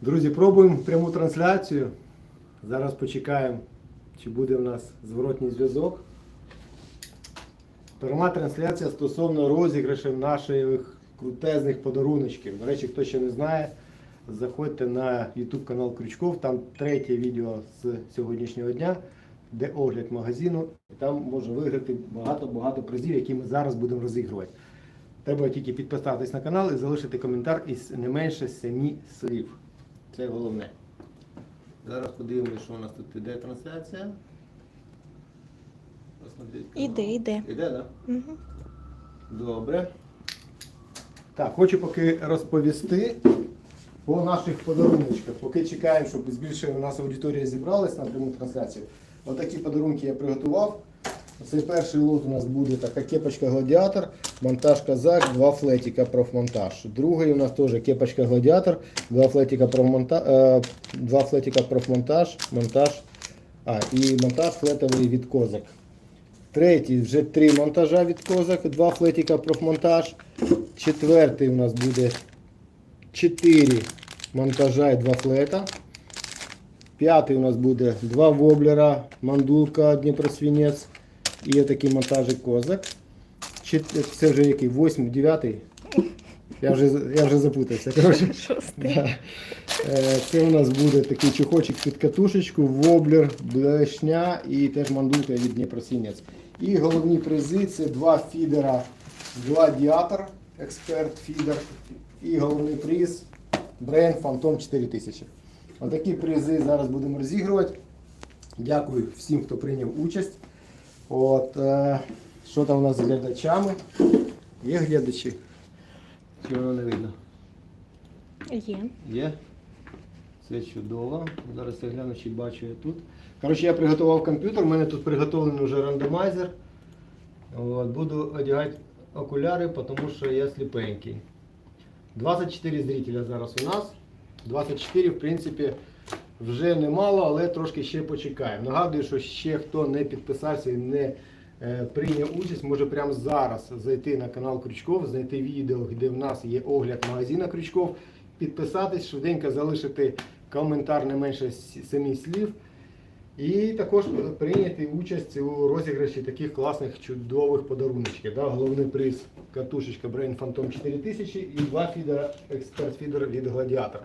Друзі, пробуємо пряму трансляцію. Зараз почекаємо, чи буде в нас зворотній зв'язок. Пряма трансляція стосовно розіграшів наших крутезних подаруночків. До речі, хто ще не знає, заходьте на YouTube канал Крючков, там третє відео з сьогоднішнього дня, де огляд магазину. І там можна виграти багато-багато призів, які ми зараз будемо розігрувати. Треба тільки підписатись на канал і залишити коментар із не менше семи слів. Це головне. Зараз подивимося, що у нас тут іде трансляція. Іде, іде. Іде, так? Угу. Добре. Так, хочу поки розповісти по наших подаруночках. Поки чекаємо, щоб більше у нас аудиторія зібралась на пряму трансляцію. Отакі подарунки я приготував. Цей перший лот у нас буде така кепочка гладіатор, монтаж казак, два флетика профмонтаж. Другий у нас теж кепочка гладіатор, два флетика профмонтаж, е, два флетика профмонтаж, монтаж, а, і монтаж флетовий від козак. Третій вже три монтажа від козак, два флетика профмонтаж. Четвертий у нас буде 4 монтажа і два флета. П'ятий у нас буде два воблера, мандулка, Дніпросвінець і є такий монтажик козак. Чет- Це вже який? Восьмий, дев'ятий? Я вже, я вже запутався. Коротше. Да. Е, Це у нас буде такий чухочок під катушечку, воблер, блешня і теж мандулка від Дніпросінець. І головні призи це два фідера Гладіатор, експерт фідер. І головний приз Brain Phantom 4000. Отакі призи зараз будемо розігрувати. Дякую всім, хто прийняв участь. От, е, що там у нас з глядачами? Є глядачі? Чи воно не видно? Є. Є. Це чудово. Зараз я гляну, чи бачу я тут. Коротше, я приготував комп'ютер, у мене тут приготовлений вже рандомайзер. От, буду одягати окуляри, тому що я сліпенький. 24 зрителя зараз у нас. 24, в принципі, вже немало, але трошки ще почекаємо. Нагадую, що ще хто не підписався і не е, прийняв участь, може прямо зараз зайти на канал Крючков, знайти відео, де в нас є огляд магазина Крючков, підписатись, швиденько залишити коментар не менше 7 слів. І також прийняти участь у розіграші таких класних чудових подаруночків. Да? Головний приз катушечка Brain Phantom 4000 і два фідера Expert фідер від Gladiator.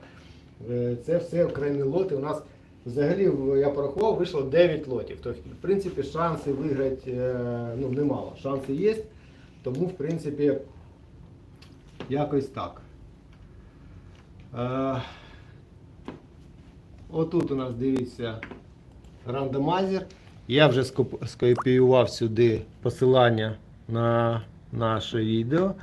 Е, Це все окремі лоти. У нас взагалі я порахував, вийшло 9 лотів. Тобто, в принципі, шанси виграти е, ну, немало. Шанси є. Тому, в принципі, якось так. Е, Отут у нас дивіться рандомайзер. Я вже скопіював сюди посилання на наше відео.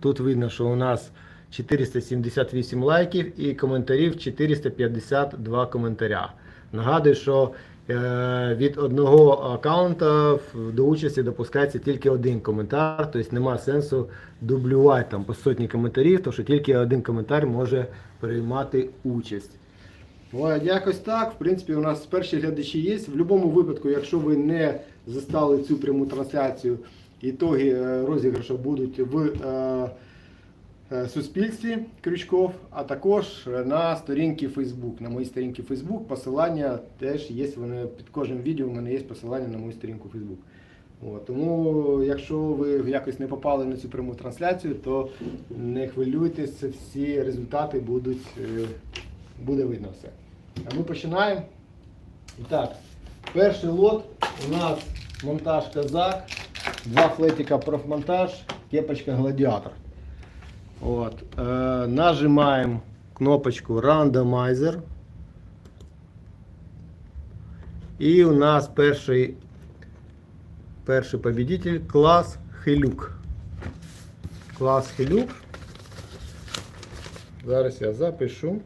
Тут видно, що у нас 478 лайків і коментарів 452 коментаря. Нагадую, що е, від одного аккаунта до участі допускається тільки один коментар, тобто немає сенсу дублювати там по сотні коментарів, тому що тільки один коментар може приймати участь. Ой, якось так. В принципі, у нас перші глядачі є. В будь-якому випадку, якщо ви не застали цю пряму трансляцію, ітоги е, розіграшу будуть в е, суспільстві Крючков, а також е, на сторінці Facebook. На моїй сторінці Facebook посилання теж є. Вони під кожним відео у мене є посилання на мою сторінку Facebook. От, тому, якщо ви якось не попали на цю пряму трансляцію, то не хвилюйтесь, всі результати будуть, е, буде видно все. А ми починаємо. І так, перший лот у нас монтаж казак, два флетика профмонтаж, кепочка гладіатор. От, е, нажимаємо кнопочку Randomizer. І у нас перший, перший победитель клас Хилюк. Клас Хилюк. Зараз я запишу.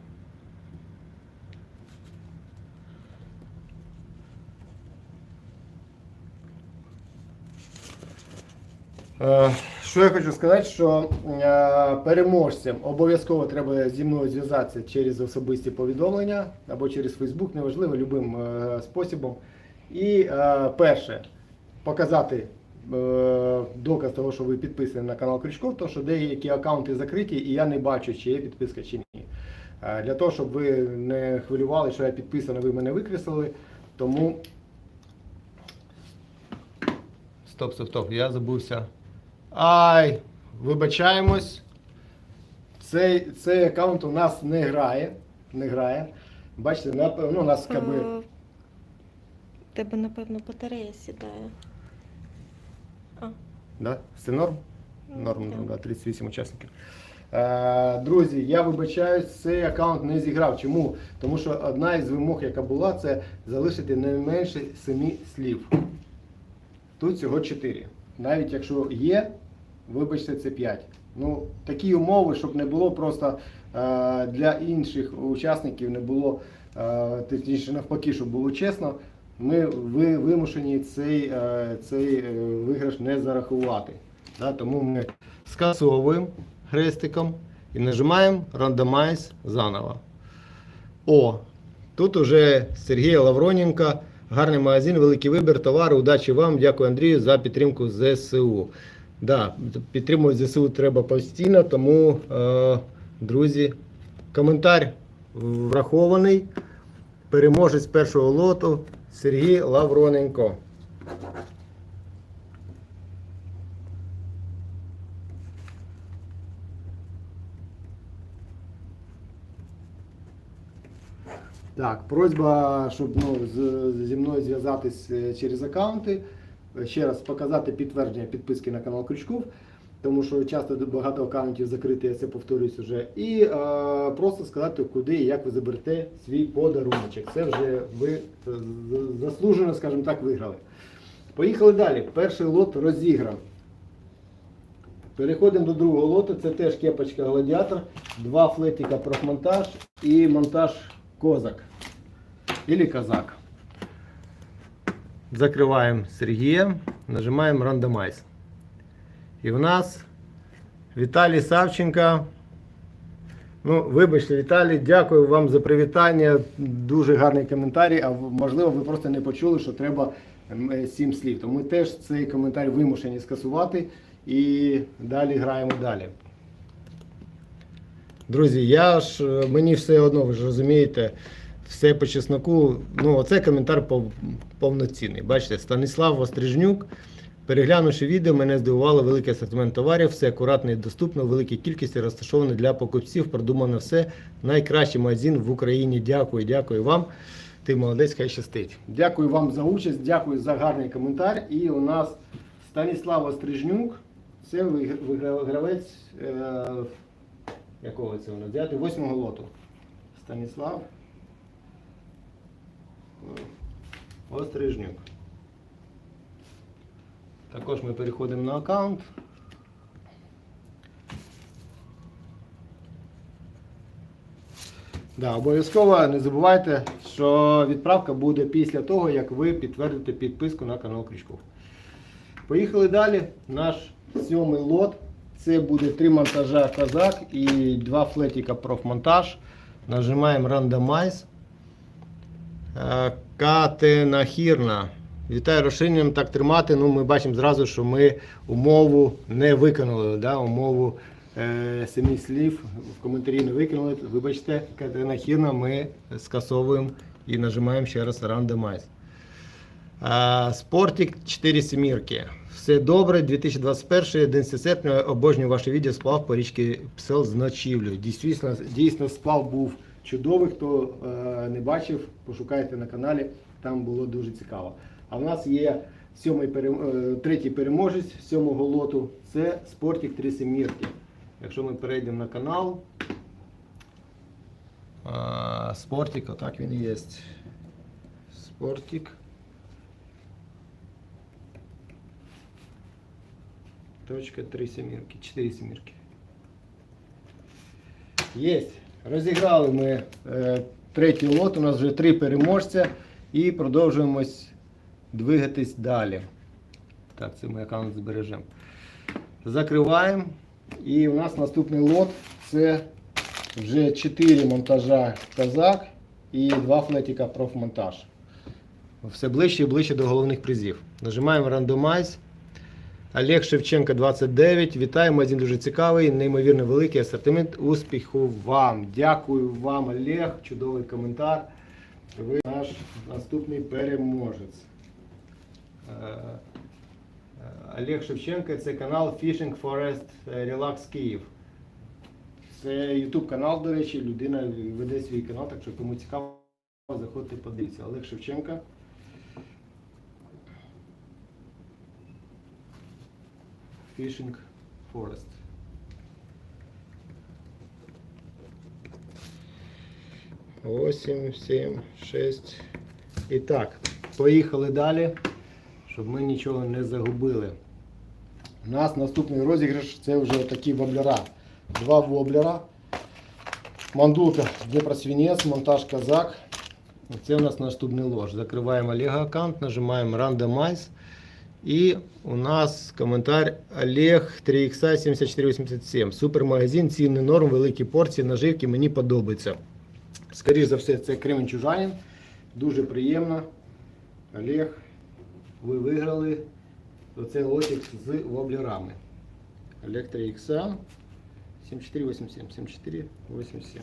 Е, Що я хочу сказати, що е, переможцям обов'язково треба зі мною зв'язатися через особисті повідомлення або через Facebook, неважливо, любим е, способом. І е, перше, показати доказ того, що ви підписані на канал Крючков, тому що деякі аккаунти закриті, і я не бачу, чи є підписка чи ні. Для того, щоб ви не хвилювали, що я підписаний, ви мене викреслили. Тому. Стоп, стоп, стоп, я забувся. Ай, вибачаємось. Цей, цей аккаунт у нас не грає. Не грає. Бачите, нап- ну, у нас Е, Тебе, напевно, батарея сідає. А, да? все норм? Норм, так. да, 38 учасників. Е, друзі, я вибачаюсь, цей аккаунт не зіграв. Чому? Тому що одна із вимог, яка була, це залишити не менше 7 слів. Тут всього 4. Навіть якщо є, вибачте, це 5. Ну, такі умови, щоб не було просто е, для інших учасників не було, е, точніше навпаки, щоб було чесно, ми ви, вимушені цей, е, цей е, виграш не зарахувати. Да, тому ми скасовуємо хрестиком і нажимаємо Randomize заново. О, тут уже Сергій Лавроненко. Гарний магазин, великий вибір товару. Удачі вам. Дякую Андрію за підтримку ЗСУ. Да, підтримувати ЗСУ треба постійно, тому, е, друзі, коментар врахований. Переможець першого лоту Сергій Лавроненко. Так, просьба, щоб ну, з, зі мною зв'язатись е, через аккаунти. Е, Ще раз показати підтвердження підписки на канал Крючков, тому що часто багато аккаунтів закриті, я це повторююсь вже. І е, просто сказати, куди і як ви заберете свій подаруночок. Це вже ви е, заслужено, скажімо так, виграли. Поїхали далі. Перший лот розіграв. Переходимо до другого лоту. Це теж кепочка гладіатор, два флетика профмонтаж і монтаж козак. Или казак. Закриваємо Сергія, нажимаємо Randomize. І в нас Віталій Савченко. Ну, вибачте, Віталій, дякую вам за привітання. Дуже гарний коментарі. А можливо, ви просто не почули, що треба е, сім слів. Тому ми теж цей коментар вимушені скасувати. І далі граємо далі. Друзі, я ж е, мені все одно, ви ж розумієте, все по чесноку. Ну, оце коментар повноцінний. Бачите, Станіслав Острижнюк. Переглянувши відео, мене здивувало великий асортимент товарів, все акуратно і доступно, в великій кількості розташовано для покупців. Продумано все. Найкращий магазин в Україні. Дякую, дякую вам. Ти молодець, хай щастить. Дякую вам за участь, дякую за гарний коментар. І у нас Станіслав Острижнюк. Це вигра- вигра- гравець. Е, якого це воно взяти? Восьмого лоту. Станіслав Острижнюк. Також ми переходимо на аккаунт. Да, обов'язково не забувайте, що відправка буде після того, як ви підтвердите підписку на канал Крючков. Поїхали далі. Наш сьомий лот. Це буде три монтажа казак і два флетика профмонтаж. Нажимаємо Randomize. Е, Катенахірна. Вітаю розширенням так тримати. Ну, ми бачимо зразу, що ми умову не виконали. Да? Умову е, самі слів в коментарі не виконали. Вибачте, Катенахірна ми скасовуємо і нажимаємо ще раз Randomize. А, Спортик 4 сімірки. Все добре, 2021, 11 серпня, обожнюю ваше відео, сплав по річці Псел з ночівлею. Дійсно, дійсно сплав був чудовий, хто е, не бачив, пошукайте на каналі, там було дуже цікаво. А в нас є сьомий е, третій переможець сьомого лоту, це Спортик 3 сімірки. Якщо ми перейдемо на канал, Спортик, отак він є. Спортик. Точка 3 семірки, 4 семірки. Єсть. Розіграли ми е, третій лот. У нас вже три переможця і продовжуємо двигатись далі. Так, це ми аккаунт збережемо. Закриваємо. І у нас наступний лот це вже 4 монтажа казак і 2 флетика профмонтаж. Все ближче і ближче до головних призів. Нажимаємо Randomize. Олег Шевченко 29. Вітаю, магазин дуже цікавий, неймовірно великий асортимент. Успіху вам. Дякую вам, Олег. Чудовий коментар. Ви наш наступний переможець. Е, е, Олег Шевченко, це канал Fishing Forest Relax Київ. Це YouTube канал, до речі, людина веде свій канал, так що кому цікаво, заходьте подивіться. Олег Шевченко. Fishing Forest. Восемь, сім, шесть. І так, поїхали далі, щоб ми нічого не загубили. У нас наступний розіграш це вже такі воблера. Два воблера. Мандулка Дніпросвінець, монтаж казак. Це у нас наступний лож. Закриваємо Олега аккаунт, нажимаємо Randomize. І у нас коментар Олег 3X 7487. Супермагазин, ціни норм, великі порції, наживки, мені подобається. Скоріше за все, це Кременчужанин. Дуже приємно. Олег, ви виграли оцей лотик з воблерами. Олег 3X 7487. 7487.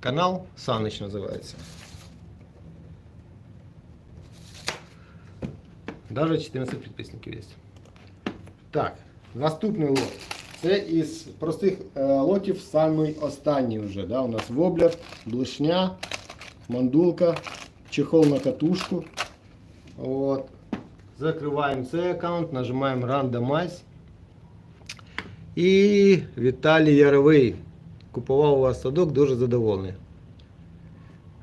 Канал Саныч називається. Даже 14 підписників є. Так, наступний лот. Це із простих е, лотів самий останній вже. Да? У нас воблер, блишня, мандулка, чехол на катушку. От. Закриваємо цей аккаунт, нажимаємо Randomize. І Віталій Яровий. Купував у вас садок, дуже задоволений.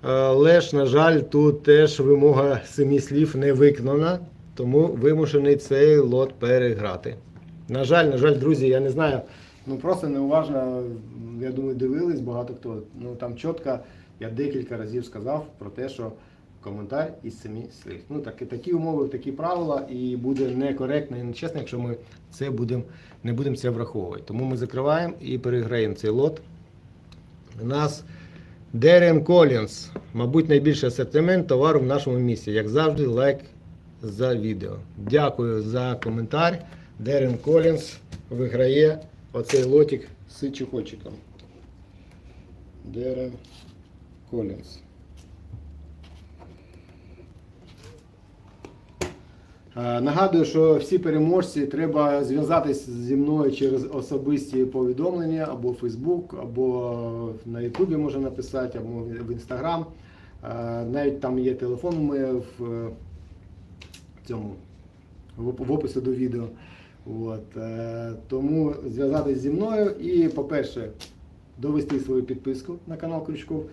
Але ж, на жаль, тут теж вимога семи слів не виконана, тому вимушений цей лот переграти. На жаль, на жаль, друзі, я не знаю, ну просто неуважно, я думаю, дивились багато хто. Ну там чітко я декілька разів сказав про те, що коментар із семи слів. Ну так, такі умови, такі правила, і буде некоректно і нечесно, якщо ми це будемо, не будемо це враховувати. Тому ми закриваємо і переграємо цей лот. У нас Дерен Колінс, мабуть, найбільший асортимент товару в нашому місті. Як завжди, лайк за відео. Дякую за коментар. Дерен Колінс виграє оцей лотик з чехольчиком. Дерен Колінс. Е, Нагадую, що всі переможці треба зв'язатись зі мною через особисті повідомлення або Фейсбук, або на Ютубі можна написати, або в Інстаграм. Е, Навіть там є телефон в е, цьому в описі до відео. От, е, тому зв'язатись зі мною і, по-перше, довести свою підписку на канал Крючков.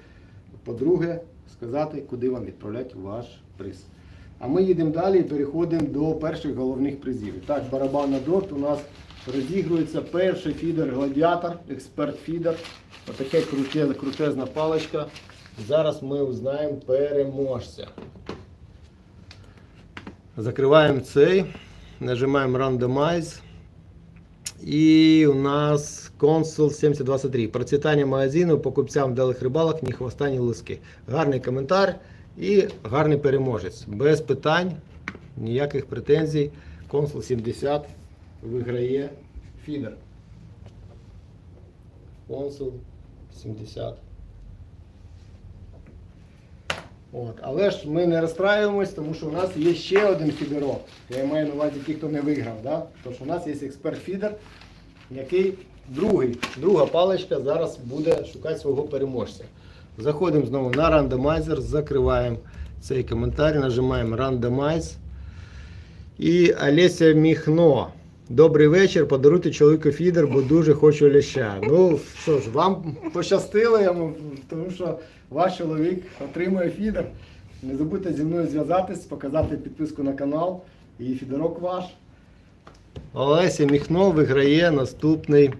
По-друге, сказати, куди вам відправляти ваш приз. А ми їдемо далі і переходимо до перших головних призів. Так, барабан на дрот у нас розігрується перший фідер гладіатор, експерт фідер. Отаке круте, крутезна паличка. Зараз ми узнаємо переможця. Закриваємо цей, нажимаємо Randomize. І у нас консул 7023. Процвітання магазину покупцям вдалих рибалок, ні хвоста, ні луски. Гарний коментар і гарний переможець. Без питань, ніяких претензій. Консул 70 виграє фідер. Консул 70. От. Але ж ми не розстраюємось, тому що у нас є ще один фідерок. Я маю на увазі ті, хто не виграв. Да? Тож у нас є експерт-фідер, який другий, друга паличка зараз буде шукати свого переможця. Заходимо знову на рандомайзер, закриваємо цей коментар, нажимаємо Randomize. І Олеся Міхно. Добрий вечір. Подаруйте чоловіку фідер, бо дуже хочу ляща. Ну що ж, вам пощастило, йому, тому що ваш чоловік отримує фідер. Не забудьте зі мною зв'язатись, показати підписку на канал і фідерок ваш. Олеся Міхно виграє наступний,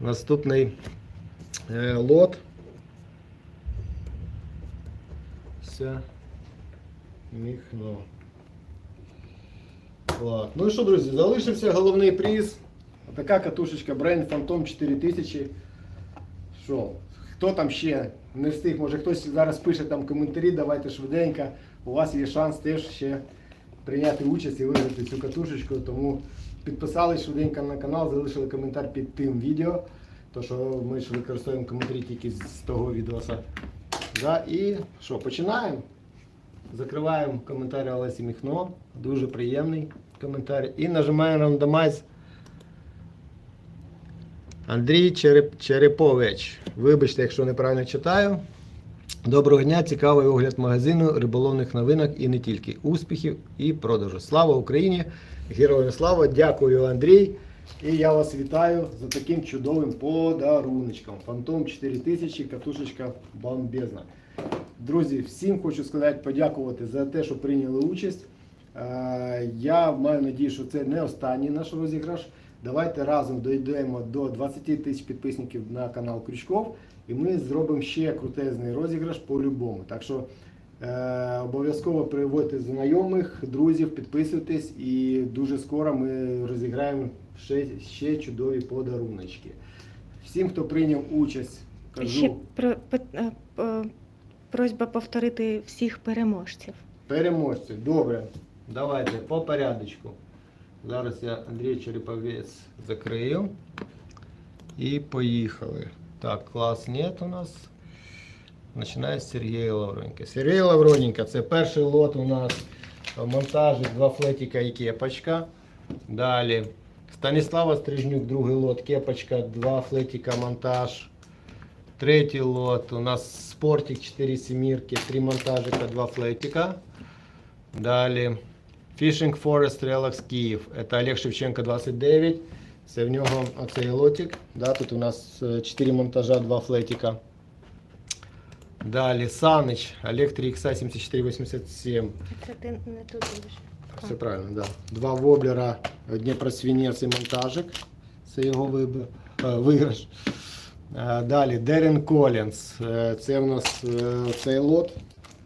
наступний е, лот. Ся Міхно. Ладно. Ну що, друзі, залишився головний приз. Така катушечка Brain Phantom 4000. Що? Хто там ще не встиг, може хтось зараз пише там коментарі, давайте швиденько. у вас є шанс теж ще прийняти участь і виграти цю катушечку. Тому підписались швиденько на канал, залишили коментар під тим відео. То що ми ж використовуємо коментарі тільки з того відоса. Да? І що, починаємо? Закриваємо коментар Олесі Міхно. Дуже приємний коментар. І нажимаємо рандомайз. Андрій Череп... Черепович. Вибачте, якщо неправильно читаю. Доброго дня, цікавий огляд магазину риболовних новинок і не тільки успіхів і продажу. Слава Україні! Героям слава! Дякую, Андрій. І я вас вітаю за таким чудовим подаруночком. Фантом 4000, катушечка бомбезна. Друзі, всім хочу сказати, подякувати за те, що прийняли участь. Е, Я маю надію, що це не останній наш розіграш. Давайте разом дійдемо до 20 тисяч підписників на канал Крючков, і ми зробимо ще крутезний розіграш по-любому. Так що е, обов'язково приводьте знайомих, друзів, підписуйтесь, і дуже скоро ми розіграємо ще, ще чудові подаруночки. Всім, хто прийняв участь, кажу. Ще про, по- е, по- просьба повторити всіх переможців. Переможці. Добре. Давайте по порядочку. Зараз я Андрій Череповець закрию. І поїхали. Так, клас нет у нас. Починає з Сергія Лавроненка. Сергій Лавроненка, це перший лот у нас монтажик, два флетика і кепочка. Далі. Станіслава Стрижнюк, другий лот, кепочка, два флетика, монтаж. Третій лот у нас спортик 4 семірки, 3 монтажика, 2 флетика. Далі Fishing Forest Relax Київ. Це Олег Шевченко 29. Це в нього оцей лотик. Да, тут у нас 4 монтажа, 2 флетика. Далі Санич, Олег 3X 7487. Це ти не тут будеш. Все правильно, да. Два воблера, Дніпросвінець і монтажик. Це його вибір, е, виграш. Е, Далі Дерен Колінс. Е, Це в нас е, цей лот.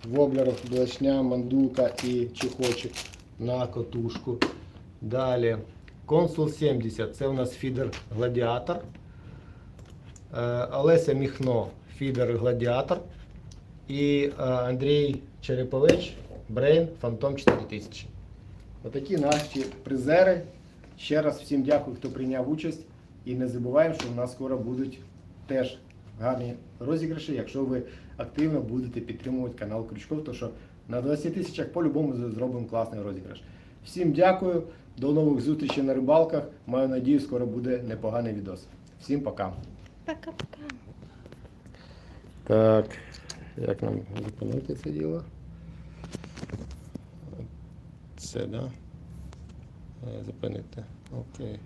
Воблер, блешня, мандулка і чехочик на котушку. Далі Консул 70. Це у нас фідер Гладіатор. Е, Олеся Міхно, фідер Гладіатор. І е, Андрій Черепович, Брейн, Фантом 4000. Отакі наші призери. Ще раз всім дякую, хто прийняв участь. І не забуваємо, що у нас скоро будуть теж гарні розіграші, якщо ви активно будете підтримувати канал Крючков, то що на 20 тисячах по-любому зробимо класний розіграш. Всім дякую, до нових зустрічей на рибалках. Маю надію, скоро буде непоганий відос. Всім пока. Пока-пока. Так, як нам зупинити це діло? Це, да? Е, Зупинити. Окей.